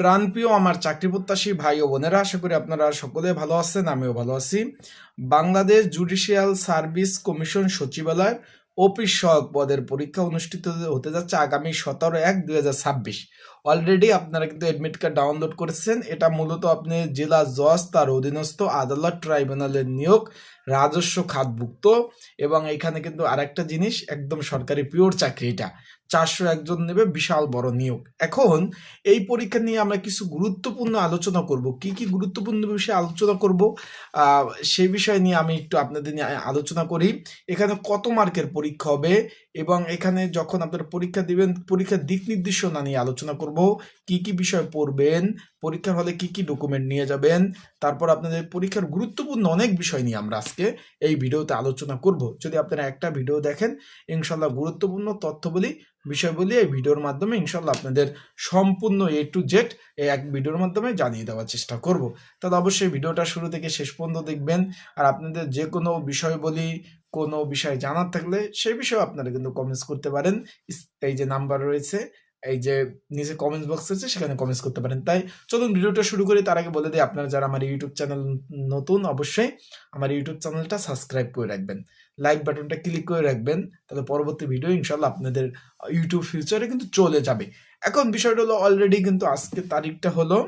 প্রাণপ্রিয় আমার চাকরি প্রত্যাশী ভাই ও বোনেরা, আশা করি আপনারা সকলে ভালো আছেন, আমিও ভালো আছি। বাংলাদেশ জুডিশিয়াল সার্ভিস কমিশন সচিবালয় অফিস সহায়ক পদের পরীক্ষা অনুষ্ঠিত হতে যাচ্ছে আগামী সতেরো এক দুই অলরেডি আপনারা কিন্তু অ্যাডমিট কার্ড ডাউনলোড করেছেন। এটা মূলত আপনি জেলা জজ, তার অধীনস্থ আদালত ট্রাইব্যুনালের নিয়োগ, রাজস্ব খাতভুক্ত এবং এখানে কিন্তু আরেকটা জিনিস, একদম সরকারি পিওর চাকরি এটা চারশো একজন নেবে, বিশাল বড় নিয়োগ। এখন এই পরীক্ষা নিয়ে আমরা কিছু গুরুত্বপূর্ণ আলোচনা করব। কি কি গুরুত্বপূর্ণ বিষয়ে আলোচনা করব? সেই বিষয় নিয়ে আমি একটু আপনাদের নিয়ে আলোচনা করি। এখানে কত মার্কের পরীক্ষা হবে? এবং এখানে যখন আপনারা পরীক্ষা দিবেন, পরীক্ষার দিক নির্দেশনা নিয়ে আলোচনা করব। কি কি বিষয় পড়বেন, পরীক্ষার হলে কি কি ডকুমেন্ট নিয়ে যাবেন, তারপর আপনাদের পরীক্ষার গুরুত্বপূর্ণ অনেক বিষয় নিয়ে আমরা আজকে এই ভিডিওতে আলোচনা করব। যদি আপনারা একটা ভিডিও দেখেন ইনশাল্লাহ গুরুত্বপূর্ণ তথ্যবলী বিষয়বলী এই ভিডিওর মাধ্যমে ইনশাল্লাহ আপনাদের সম্পূর্ণ এ টু জেড এই এক ভিডিওর মাধ্যমে জানিয়ে দেওয়ার চেষ্টা করব। তাহলে অবশ্যই ভিডিওটা শুরু থেকে শেষ পর্যন্ত দেখবেন। আর আপনাদের যে কোনো বিষয় বলি কোনো বিষয় জানার থাকলে সেই বিষয়ে আপনারা কিন্তু কমেন্টস করতে পারেন। এই যে নাম্বার রয়েছে, এই যে নিচে কমেন্টস বক্স আছে সেখানে কমেন্টস করতে পারেন। তাই চলুন ভিডিওটা শুরু করি। তার আগে বলে দিই, আপনারা যারা আমার ইউটিউব চ্যানেল নতুন, অবশ্যই আমার ইউটিউব চ্যানেলটা সাবস্ক্রাইব করে রাখবেন। লাইক বাটনটা ক্লিক করে রাখবেন, তাহলে পরবর্তী ভিডিও ইনশাল্লাহ আপনাদের ইউটিউব ফিউচারে কিন্তু চলে যাবে। এখন বিষয়টা হলো অলরেডি কিন্তু আজকে তারিখটা হলো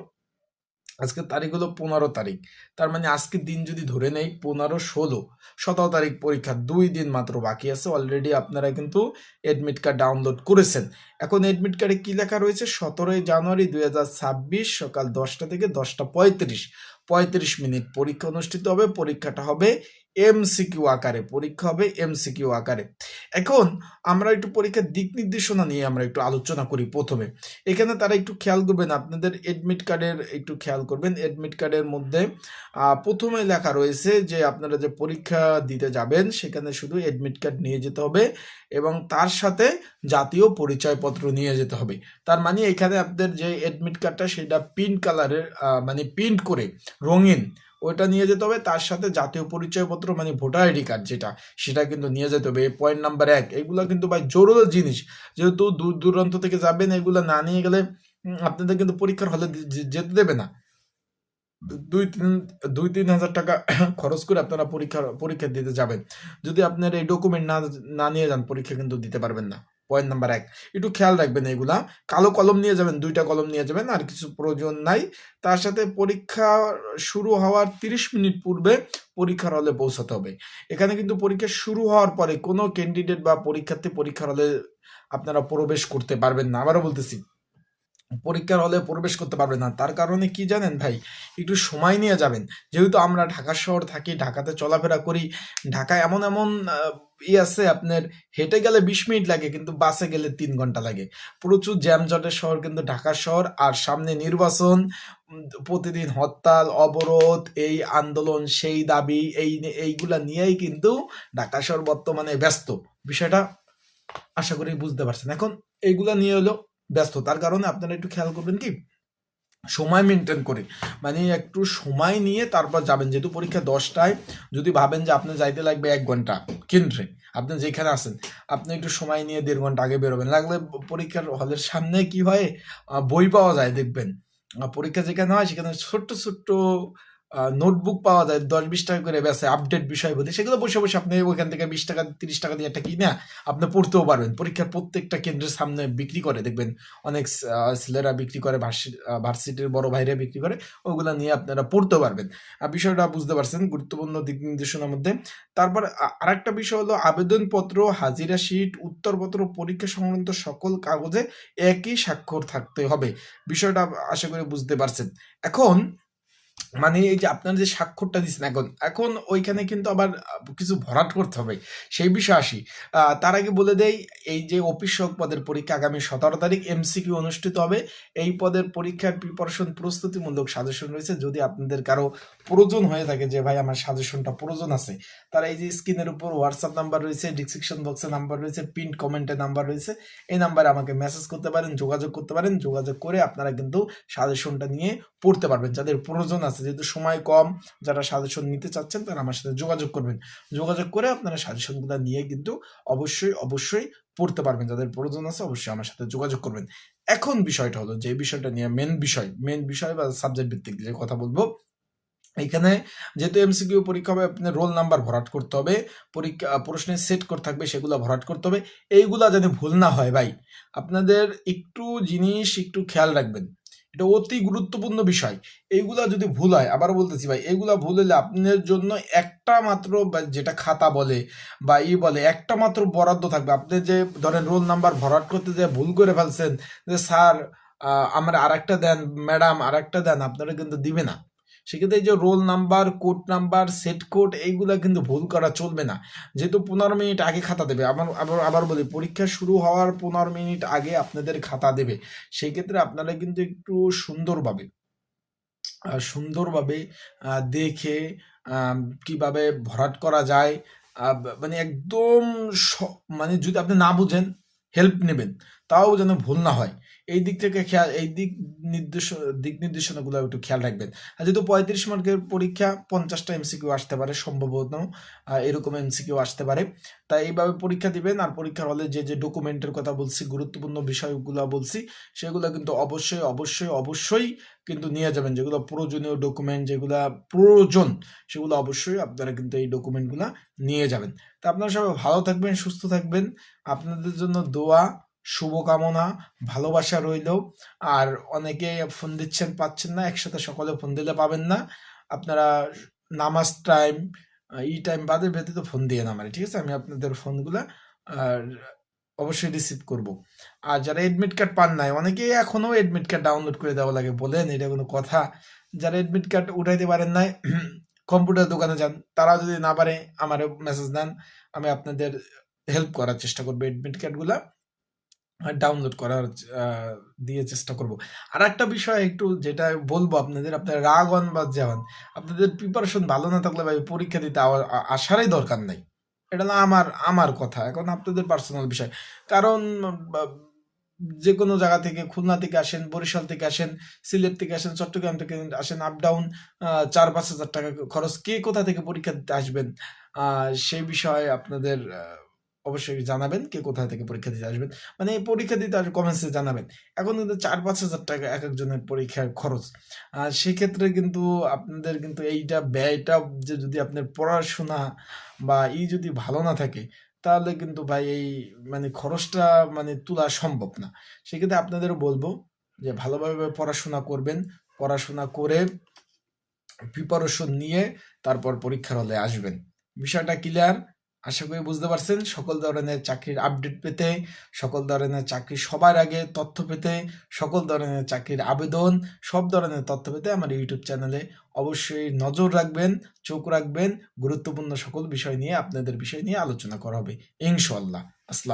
আজকে তারিখ হলো পনেরো তারিখ। তার মানে আজকে দিন যদি ধরে নেই, পনেরো ষোলো, সতেরো তারিখ পরীক্ষা দুই দিন মাত্র বাকি আছে। অলরেডি আপনারা কিন্তু এডমিট কার্ড ডাউনলোড করেছেন। এখন এডমিট কার্ডে কী লেখা রয়েছে? সতেরোই জানুয়ারি দুই হাজার ছাব্বিশ সকাল দশটা থেকে দশটা পঁয়ত্রিশ। পঁয়ত্রিশ মিনিট পরীক্ষা অনুষ্ঠিত হবে। পরীক্ষাটা হবে এমসিকিউ আকারে, পরীক্ষা হবে এমসিকিউ আকারে। এখন আমরা একটু পরীক্ষার দিক নির্দেশনা নিয়ে আমরা একটু আলোচনা করি প্রথমে। এখানে তারা একটু খেয়াল করবেন, আপনাদের এডমিট কার্ডের একটু খেয়াল করবেন। এডমিট কার্ডের মধ্যে প্রথমে লেখা রয়েছে যে আপনারা যে পরীক্ষা দিতে যাবেন, সেখানে শুধু এডমিট কার্ড নিয়ে যেতে হবে এবং তার সাথে জাতীয় পরিচয়পত্র নিয়ে যেতে হবে। তার মানে এখানে আপনাদের যে এডমিট কার্ডটা সেটা পিঙ্ক কালারের মানে প্রিন্ট করে, রঙিন। ওইটা নিয়ে যেতে হবে। তার সাথে জাতীয় পরিচয়পত্র মানে ভোটার আইডি কার্ড যেটা, সেটা কিন্তু নিয়ে যেতে হবে। পয়েন্ট নাম্বার এক, এগুলো কিন্তু ভাই জরুরি জিনিস। যেহেতু দূর দূরান্ত থেকে যাবেন, এগুলো না নিয়ে গেলে আপনাদের কিন্তু পরীক্ষার হলে যেতে দেবে না। দুই তিন দুই তিন হাজার টাকা খরচ করে আপনারা পরীক্ষা পরীক্ষা দিতে যাবেন। যদি আপনার এই ডকুমেন্ট না না নিয়ে যান, পরীক্ষা কিন্তু দিতে পারবেন না। পয়েন্ট নাম্বার এক। একটু খেয়াল রাখবেন এগুলা। কালো কলম নিয়ে যাবেন, দুইটা কলম নিয়ে যাবেন, আর কিছু প্রয়োজন নাই। তার সাথে পরীক্ষা শুরু হওয়ার তিরিশ মিনিট পূর্বে পরীক্ষার হলে পৌঁছাতে হবে। এখানে কিন্তু পরীক্ষা শুরু হওয়ার পরে কোনো ক্যান্ডিডেট বা পরীক্ষার্থী পরীক্ষার হলে আপনারা প্রবেশ করতে পারবেন না। আবারও বলতেছি পরীক্ষার হলে প্রবেশ করতে পারবে না। তার কারণে কি জানেন ভাই? একটু সময় নিয়ে যাবেন। যেহেতু আমরা ঢাকা শহর থাকি, ঢাকাতে চলাফেরা করি, ঢাকায় এমন এমন ই আছে আপনার, হেঁটে গেলে বিশ মিনিট লাগে, কিন্তু বাসে গেলে তিন ঘণ্টা লাগে। প্রচুর জ্যামজটের শহর কিন্তু ঢাকা শহর, আর সামনে নির্বাচন প্রতিদিন হরতাল, অবরোধ, এই আন্দোলন, সেই দাবি, এই এইগুলা নিয়েই কিন্তু ঢাকা শহর বর্তমানে ব্যস্ত। বিষয়টা আশা করি বুঝতে পারছেন। এখন এইগুলা নিয়ে হলো ব্যস্ত। তার কারণে আপনারা একটু খেয়াল করবেন কি, সময় মেনটেন করে। মানে একটু সময় নিয়ে তারপর যাবেন। যেহেতু পরীক্ষা দশটায়, যদি ভাবেন যে আপনি যাইতে লাগবে এক ঘণ্টা, কেন্দ্রে, আপনি যেখানে আসেন আপনি একটু সময় নিয়ে দেড় ঘণ্টা আগে বেরোবেন। লাগলে পরীক্ষার হলের সামনে কি হয় বই পাওয়া যায়, দেখবেন। পরীক্ষা যেখানে হয়, সেখানে ছোট্ট ছোট্ট নোটবুক পাওয়া যায় দশ বিশ টাকা করে বেসে আপডেট বিষয় বলি, সেগুলো বসে বসে আপনি ওইখান থেকে বিশ টাকা, তিরিশ টাকা দিয়ে একটা কিনে আপনি পড়তেও পারবেন। পরীক্ষার প্রত্যেকটা কেন্দ্রের সামনে বিক্রি করে, দেখবেন অনেক ছেলেরা বিক্রি করে ভার্সিটির বড় ভাইরা বিক্রি করে, ওগুলো নিয়ে আপনারা পড়তেও পারবেন। আর বিষয়টা বুঝতে পারছেন, গুরুত্বপূর্ণ দিক নির্দেশনার মধ্যে। তারপর আরেকটা বিষয় হলো আবেদনপত্র, হাজিরা শিট উত্তরপত্র, পরীক্ষা সংক্রান্ত সকল কাগজে একই স্বাক্ষর থাকতে হবে। বিষয়টা আশা করি বুঝতে পারছেন। এখন মানে এই যে আপনার যে স্বাক্ষরটা দিচ্ছেন এখন এখন ওইখানে কিন্তু আবার কিছু ভরাট করতে হবে। সেই বিষয়ে আসি। তার আগে বলে দেই, এই যে অফিস পদের পরীক্ষা আগামী সতেরো তারিখ এমসিকিউ অনুষ্ঠিত হবে। এই পদের পরীক্ষার প্রিপারেশন প্রস্তুতিমূলক সাজেশন রয়েছে। যদি আপনাদের কারও প্রয়োজন হয়ে থাকে যে, ভাই, আমার সাজেশনটা প্রয়োজন আছে। তারা এই যে স্ক্রিনের উপর হোয়াটসঅ্যাপ নাম্বার রয়েছে ডিসক্রিপশন বক্সে নাম্বার রয়েছে পিন কমেন্টে নাম্বার রয়েছে। এই নাম্বারে আমাকে মেসেজ করতে পারেন, যোগাযোগ করতে পারেন। যোগাযোগ করে আপনারা কিন্তু সাজেশনটা নিয়ে পড়তে পারবেন। যাদের প্রয়োজন আছে যেহেতু সময় কম, যারা সাজেশন নিতে চাচ্ছেন তারা আমার সাথে যোগাযোগ করবেন। যোগাযোগ করে আপনারা সাজেশনগুলো নিয়ে কিন্তু অবশ্যই অবশ্যই পড়তে পারবেন। যাদের প্রয়োজন আছে অবশ্যই আমার সাথে যোগাযোগ করবেন। এখন বিষয়টা হলো যে বিষয়টা নিয়ে মেন বিষয় মেন বিষয় বা সাবজেক্ট ভিত্তিক যে কথা বলব, এখানে যেহেতু এমসিকিউ পরীক্ষা হবে আপনার রোল নাম্বার ভরাট করতে হবে, পরীক্ষা, প্রশ্নের সেট করে থাকবে, সেগুলো ভরাট করতে হবে। এইগুলা যেন ভুল না হয় ভাই, আপনাদের একটু জিনিস একটু খেয়াল রাখবেন। এটা অতি গুরুত্বপূর্ণ বিষয়। এইগুলা যদি ভুল হয়, আবার বলতেছি ভাই এগুলা ভুল হলে আপনার জন্য একটা মাত্র যেটা খাতা বলে বা ই বলে, একটা মাত্র বরাদ্দ থাকবে। আপনি যে ধরেন রোল নাম্বার ভরাট করতে যে ভুল করে ফেলছেন, যে স্যার আমার আরেকটা দেন ম্যাডাম আরেকটা দেন, আপনারা কিন্তু দিবে না। সেক্ষেত্রে যে roll number code number set code এইগুলা কিন্তু ভুল করা চলবে না। যেহেতু পনেরো মিনিট আগে খাতা দেবে, আবার আবার আবার বলি, পরীক্ষা শুরু হওয়ার পনেরো মিনিট আগে আপনাদের খাতা দেবে। সেই ক্ষেত্রে আপনারা কিন্তু একটু সুন্দরভাবে সুন্দরভাবে দেখে কীভাবে ভরাট করা যায়। মানে একদম মানে যদি আপনি না বুঝেন হেল্প নেবেন। তাও যেন ভুল না হয়। এই দিক থেকে খেয়াল, এই দিক নির্দেশ, দিক নির্দেশনাগুলো একটু খেয়াল রাখবেন। আর যেহেতু পঁয়ত্রিশ মার্কের পরীক্ষা, পঞ্চাশটা এমসিকিউ আসতে পারে সম্ভবত এরকম এমসিকিউ আসতে পারে। তাই এইভাবে পরীক্ষা দিবেন, আর পরীক্ষার হলে যে যে ডকুমেন্টের কথা বলছি, গুরুত্বপূর্ণ বিষয়গুলো বলছি, সেগুলো কিন্তু অবশ্যই অবশ্যই অবশ্যই কিন্তু নিয়ে যাবেন। যেগুলো প্রয়োজনীয় ডকুমেন্ট যেগুলো প্রয়োজন, সেগুলো অবশ্যই আপনারা কিন্তু এই ডকুমেন্টগুলো নিয়ে যাবেন। তা আপনারা সবাই ভালো থাকবেন, সুস্থ থাকবেন। আপনাদের জন্য দোয়া শুভকামনা, ভালোবাসা রইল। আর অনেকে ফোন দিচ্ছেন, পাচ্ছেন না, একসাথে সকলে ফোন দিলে পাবেন না। আপনারা নামাজ টাইম ই টাইম বাদে ব্যতীত ফোন দিয়ে নামারে ঠিক আছে? আমি আপনাদের ফোনগুলো অবশ্যই রিসিভ করব। আর যারা এডমিট কার্ড পান নাই, অনেকেই এখনও এডমিট কার্ড ডাউনলোড করে দেওয়া লাগে, বলেন, এটা কোনো কথা। যারা এডমিট কার্ড উঠাইতে পারেন নাই কম্পিউটার দোকানে যান। তারা যদি না পারে আমার মেসেজ দেন। আমি আপনাদের হেল্প করার চেষ্টা করব এডমিট কার্ডগুলা ডাউনলোড করার দিয়ে চেষ্টা করব। আর একটা বিষয় একটু যেটা বলব আপনাদের, আপনার রাগ হন বা যাওয়ান আপনাদের প্রিপারেশন ভালো না থাকলে ভাই পরীক্ষা দিতে আসারই দরকার নাই। এটা না আমার আমার কথা, এখন আপনাদের পার্সোনাল বিষয়। কারণ যে কোনো জায়গা থেকে, খুলনা থেকে আসেন, বরিশাল থেকে আসেন, সিলেট থেকে আসেন, চট্টগ্রাম থেকে আসেন আপ ডাউন চার পাঁচ হাজার টাকা খরচ, কে কোথা থেকে পরীক্ষা দিতে আসবেন সেই বিষয়ে আপনাদের অবশ্যই জানাবেন কে কোথা থেকে পরীক্ষা দিতে আসবেন। মানে এই পরীক্ষা দিতে আসবে কমেন্টসে জানাবেন। এখন কিন্তু চার পাঁচ হাজার টাকা এক একজনের পরীক্ষার খরচ। আর সেক্ষেত্রে কিন্তু আপনাদের কিন্তু এইটা ব্যয়টা যে যদি আপনার পড়াশোনা বা ই যদি ভালো না থাকে, তাহলে কিন্তু ভাই এই মানে খরচটা মানে তোলা সম্ভব না। সেক্ষেত্রে আপনাদেরও বলব যে ভালোভাবে পড়াশোনা করবেন, পড়াশোনা করে প্রিপারেশন নিয়ে তারপর পরীক্ষার হলে আসবেন। বিষয়টা ক্লিয়ার আশা করি বুঝতে পারছেন, সকল ধরনের চাকরির আপডেট পেতে, সকল ধরনের চাকরি সবার আগে তথ্য পেতে, সকল ধরনের চাকরির আবেদন, সব ধরনের তথ্য পেতে আমার ইউটিউব চ্যানেলে অবশ্যই নজর রাখবেন, চোখ রাখবেন। গুরুত্বপূর্ণ সকল বিষয় নিয়ে, আপনাদের বিষয় নিয়ে আলোচনা করা হবে। ইনশাল্লাহ আসসালাম।